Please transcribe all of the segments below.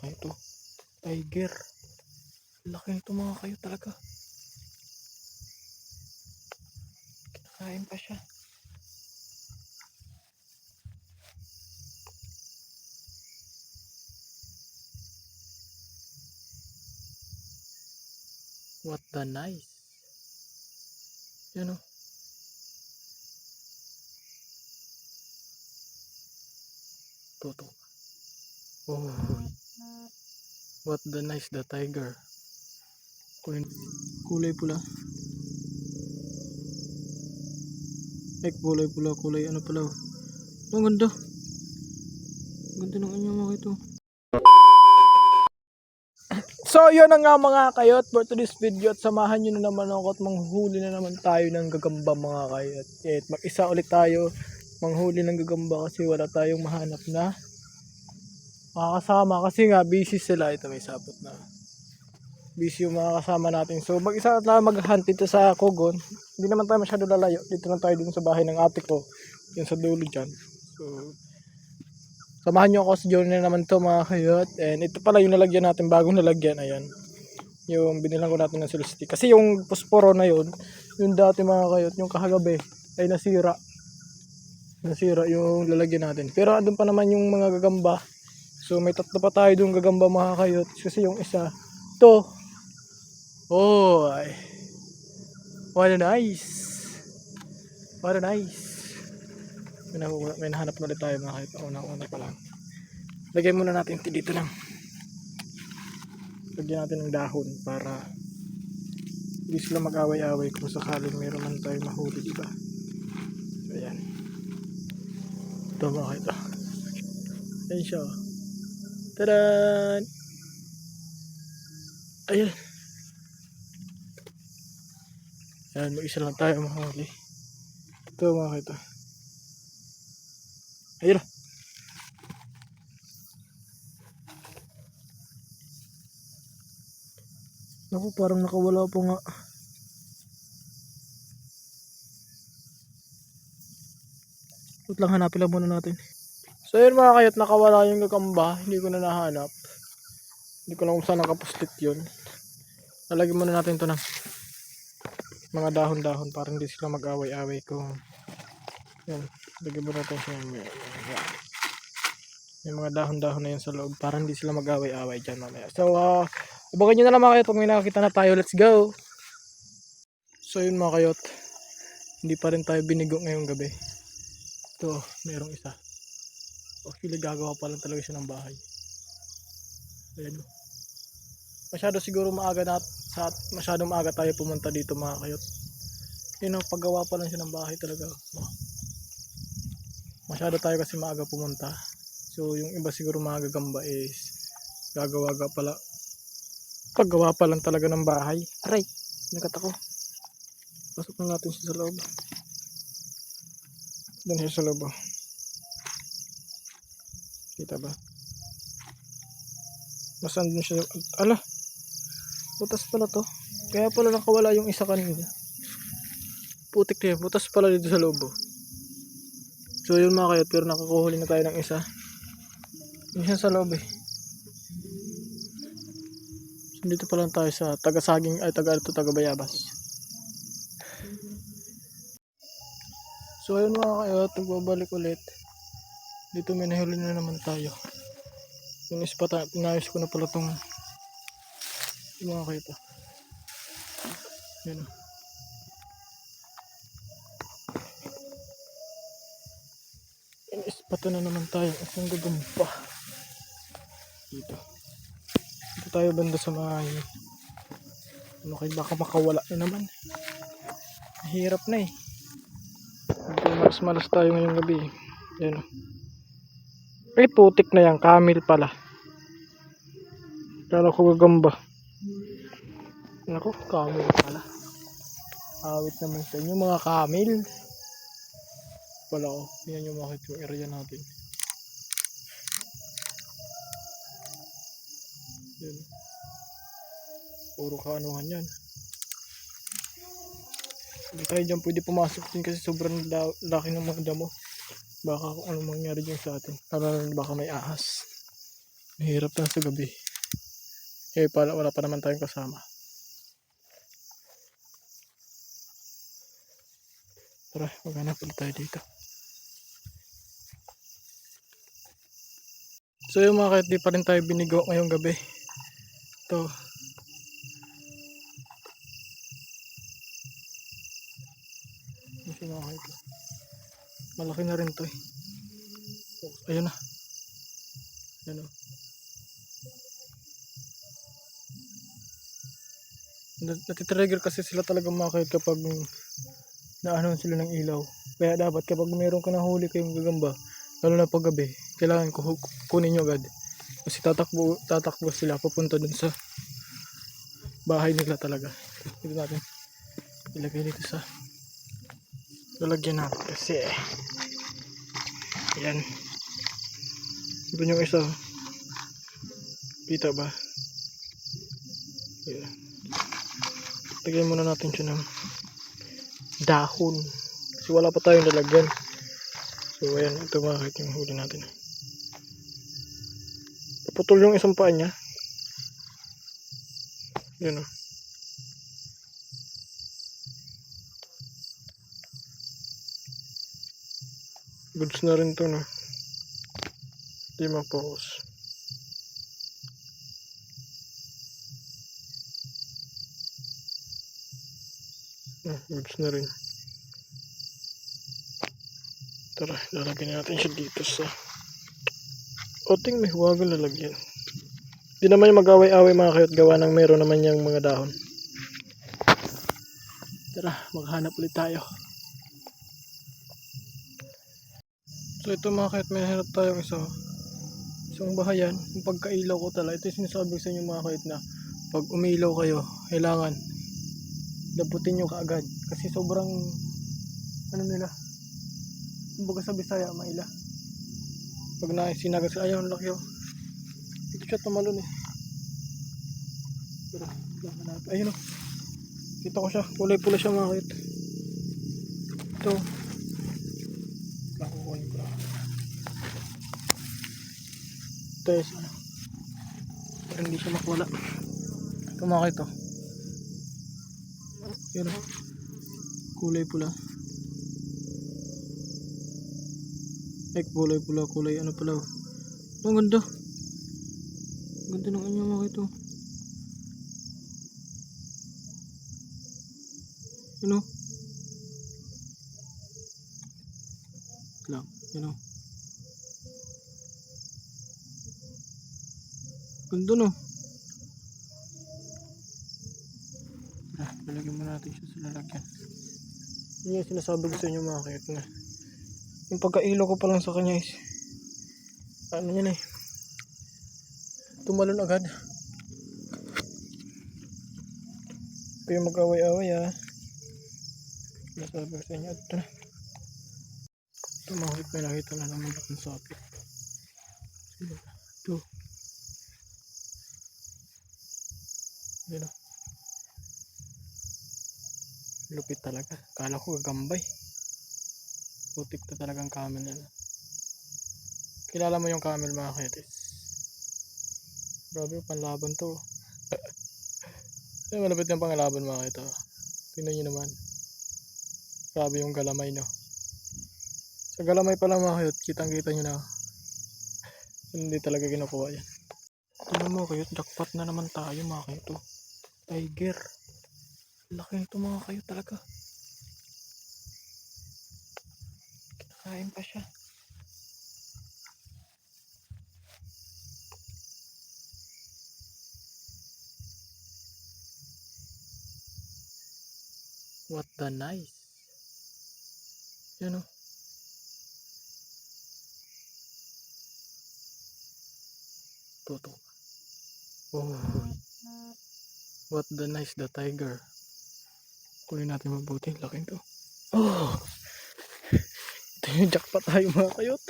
laki ito. Tiger. Laki nito mga kayo talaga. Kinakain pa siya. What the nice. Yan o. Toto. Oh. What the nice the tiger. Kulay, pula. Ay, kulay pula, kulay ano pala. Ang ganda. Ganda ng kanya mga ito. So, yun na nga mga kayot for today's video at samahan nyo na naman ako at manghuli na naman tayo ng gagamba mga kayot. At mag-isa ulit tayo manghuli ng gagamba kasi wala tayong mahanap na makakasama kasi nga busy sila. Ito may sapot na. Busy yung mga kasama natin. So, mag-isa na tayo mag-hunt dito sa Kogon. Hindi naman tayo masyado lalayo. Dito lang tayo dun sa bahay ng ate ko. Yung sa dulo dyan. So, Samahan nyo ako sa journey na naman to mga kayot. And ito pala yung nalagyan natin, bagong nalagyan. Ayan. Yung binilang ko natin ng Celesti. Kasi yung posporo na yun, yung dati mga kayot, yung kahagabi, ay nasira. Nasira yung lalagyan natin. Pero andun pa naman yung mga gagamba. So may tatlo pa tayo yung gagamba mga kayot. Kasi yung isa, to. Oh. What a nice. What a nice. May, nahu- may nahanap na tayo mga kahit unang-una pa lang. Lagyan muna natin ito dito lang. Lagyan natin ng dahon para hindi sila mag-away-away kung sakaling meron man tayo mahuli, di ba? So, ayan. Ito mga ito. Ayan siya. Tadaan! Ayan. Ayan, mag-isa lang tayo mahuli. Ito mga. Ayun na. Naku, parang nakawala po nga. Wait lang, hanapin lang muna natin. So yun mga kayot, nakawala yung gagamba. Hindi ko na nahanap. Hindi ko lang kung saan nakapuslit yun. Lalagyan muna natin to ng mga dahon-dahon para hindi sila mag-away-away kung yan, lagyan mo natin yung, yan. yung mga dahon-dahon na yun sa loob para hindi sila mag-away-away dyan mamaya. So, uh, abangan nyo na lang mga kayot pag may nakakita na tayo. Let's go! So, yun mga kayot. Hindi pa rin tayo binigo ngayong gabi. Ito, mayroong isa. Actually, gagawa pa lang talaga siya ng bahay. Ayan o. Masyado siguro maaga na sa masyado maaga tayo pumunta dito mga kayot. Yun ang paggawa pa lang siya ng bahay talaga. Masyado tayo kasi maaga pumunta. So, yung iba siguro mga gagamba is gagawa ga pala paggawa pa lang talaga ng bahay. Aray, nakat ako. Pasok na natin siya sa loob. Doon siya sa loob. oh. Kita ba? Mas andun siya. Ala, butas pala to. Kaya pala nakawala yung isa kanina. Putik na yan. Butas pala dito sa loob. oh. So yun mga kayot, pero nakakuhuli na tayo ng isa. Yung isa sa loob eh. So, dito pa lang tayo sa taga-saging, ay taga ito, taga-bayabas. So ayun mga kayot, nagbabalik ulit. Dito may nahuli na naman tayo. Yung ispa, pinayos ko na pala tong yung mga ah. Yan oh. Pato na naman tayo. Isang gagamba. Dito. Dito tayo banda sa mga ano kayo baka makawala na naman. Mahirap na eh. Medyo malas-malas tayo ngayong gabi. Yan o. Eh putik na yan. Camel pala. Kala ko gagamba. Nako, camel pala. Awit naman sa inyo mga camel pala ko. Tingnan nyo makit yung area natin. Yan. Puro kaanuhan yan. Hindi tayo dyan pwede pumasok din kasi sobrang la- laki ng mga damo. Baka kung ano mangyari dyan sa atin. Lalo na baka may ahas. Mahirap lang sa gabi. Eh, pala, wala pa naman tayong kasama. Tara, maghanap ulit tayo dito. So yung mga kahit di pa rin tayo binigo ngayong gabi. Ito. Mga kahit Malaki na rin to eh. Ayun na. Ayun o. Nat- Natitrigger kasi sila talaga mga kahit kapag naano sila ng ilaw. Kaya dapat kapag meron ka na huli kayong gagamba, lalo na pag gabi, kailangan kunin nyo agad. Kasi tatakbo, tatakbo sila papunta dun sa bahay nila talaga. Dito natin ilagay dito sa lalagyan natin kasi yan ito yung isa oh. kita ba? Yan lagyan muna natin siya ng dahon. Kasi wala pa tayong lalagyan. So ayan. Ito makakit yung huli natin. Putol yung isang paa niya. Yun o goods na rin to no di ma-focus Ah, goods na rin. Tara, lalagyan natin siya dito sa oting may huwagan lalagyan. Di naman yung mag-away-away mga kayot gawa ng meron naman yung mga dahon. Tara, maghanap ulit tayo. So ito mga kayot may hanap tayong isa. Isang bahayan, yung pagkailaw ko talaga. Ito yung sinasabi sa inyo mga kayot na pag umilaw kayo, kailangan daputin nyo kaagad. Kasi sobrang ano nila kumbaga sa Bisaya maila. Pag na sinagat sila ayaw laki oh. Ito siya tumalon eh. Pero ayun oh. Kita ko siya. Kulay pula siya mga kait ito ito is ano hindi siya makuha ito mga oh o. Kulay pula. Ay, kulay pula, kulay ano pala. oh. Ang ganda. Ganda ng anyo mga ito. Yun o. Yun o. Ganda no. Ah, lalagyan mo natin siya sa lalagyan. Yun yung sinasabi ko sa inyo mga kayat na. Yung pagkailo ko pa lang sa kanya is, ano yun eh, tumalon agad. Yung mag-away-away ah. Sinasabi ko sa inyo. Ito na. Ito kayat may nakita na naman akong sakit. Ito. Yun ah. Lupit talaga. Kala ko gagambay. Putik na talagang camel nila. Kilala mo yung camel mga kaitis. Grabe, panlaban to. Ay, malapit yung panglaban mga ito. Tingnan nyo naman. Grabe yung galamay no. Sa galamay pa lang mga kayot, kitang kita nyo na. Hindi talaga kinukuha yan. Tingnan mo kayot, jackpot na naman tayo mga kayot. oh. Tiger. Laki nito mga kayo talaga. Kinakain pa siya. What the nice. Yan o. Toto. Oh. What the nice the tiger. Kunin natin mabuti. Laking to. Oh! Ito yung jackpot tayo mga kayot.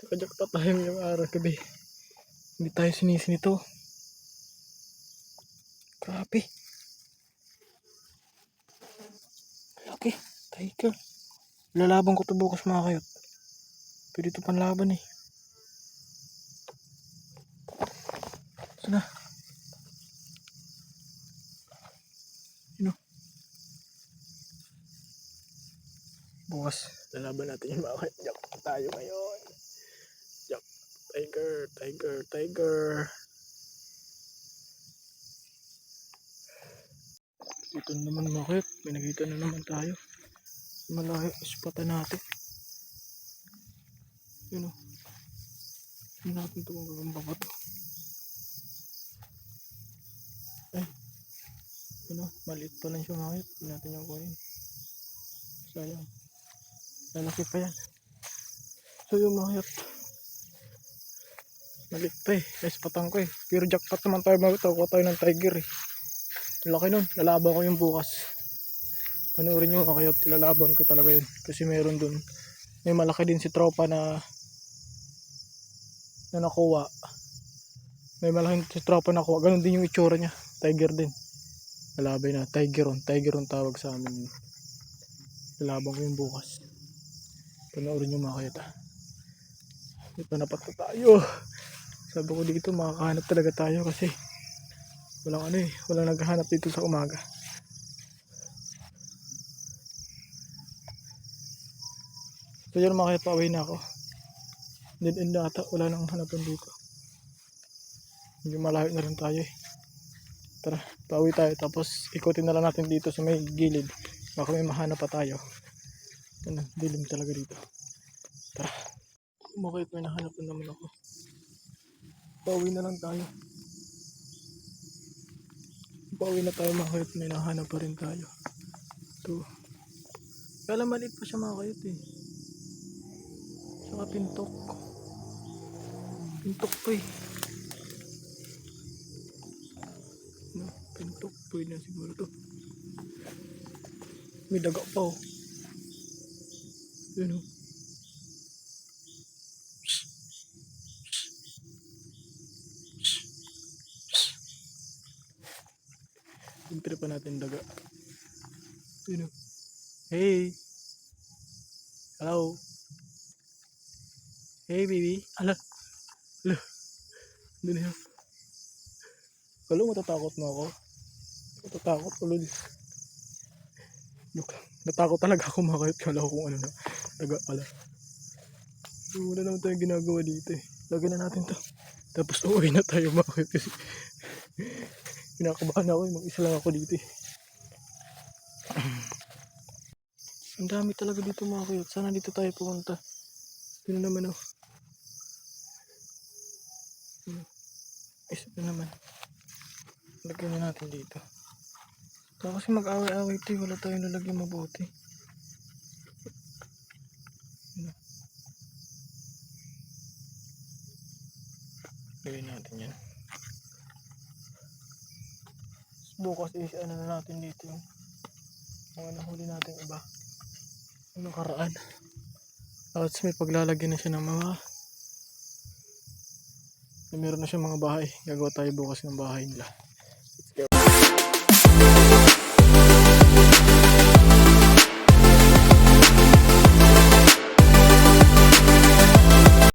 Naka-jackpot tayo ngayong araw gabi. Hindi tayo sinisi nito. Grabe. Laki. Tiger. Lalaban ko to bukas mga kayot. Pwede ito panlaban eh. Ito na. Yun o. Bukas, lalaban natin yung mga jack tayo ngayon. Jack, tiger, tiger, tiger. Ito na naman makit. May nakita na naman tayo. Malayo, ispatan natin. Yun o. Hindi natin ito magagamba ba ito. Ay. Yun o, maliit pa lang siya. Hindi natin yung kunin. Sayang. Lalaki pa yan. So yung makit. Maliit pa eh. Guys, patang ko eh. Pero jackpot naman tayo makit. Kuha tayo ng tiger eh. Laki nun. Lalaban ko yung bukas. Panoorin nyo kaya lalaban ko talaga yun. Kasi meron dun. May malaki din si tropa na na nakuha. May malaki si tropa na nakuha. Ganun din yung itsura niya. Tiger din. Lalabay na. Tigeron. Tigeron tawag sa amin. Lalaban ko yung bukas. Panoorin nyo mga kayata. May panapat na tayo. Sabi ko dito makakahanap talaga tayo kasi walang ano eh. Walang naghahanap dito sa umaga. So yun mga kaya pauwi na ako. Dead end na ata. Wala nang hanapan dito. Medyo malayo na rin tayo eh. Tara, pauwi tayo. Tapos ikutin na lang natin dito sa may gilid. Baka may mahanap pa tayo. Ano, dilim talaga dito. Tara. Bakit may nahanap na naman ako. Pauwi na lang tayo. Pauwi na tayo mga kayot. May nahanap pa rin tayo. Ito. Kala maliit pa siya mga kayot eh. Saka pintok. Pintok pa eh. No, pintok pa na siguro to. May daga pa oh. Yun oh. Siyempre pa natin daga. Yun oh. Hey. Hello. Hey baby. Ala. Ala. Doon na. Kalo matatakot mo ako. Matatakot ulol. Look, natakot talaga ako makakit kala ko kung ano na. Taga pala. So, wala naman tayong ginagawa dito eh. Lagyan na natin to. Tapos uuwi na tayo makakit kasi kinakabahan ako eh. Mag-isa lang ako dito eh. Ang dami talaga dito mga kuyot. Sana dito tayo pumunta. Na naman oh. Hmm. Isa na naman. Lagyan na natin dito. Ito kasi mag-away-away ito. Wala tayong lalagyan mabuti. Ano? Lagyan natin yan. Bukas is ano na natin dito yung mga nahuli natin iba. Yung nakaraan. Tapos may paglalagyan na siya ng mga meron na siya mga bahay. Gagawa tayo bukas ng bahay nila.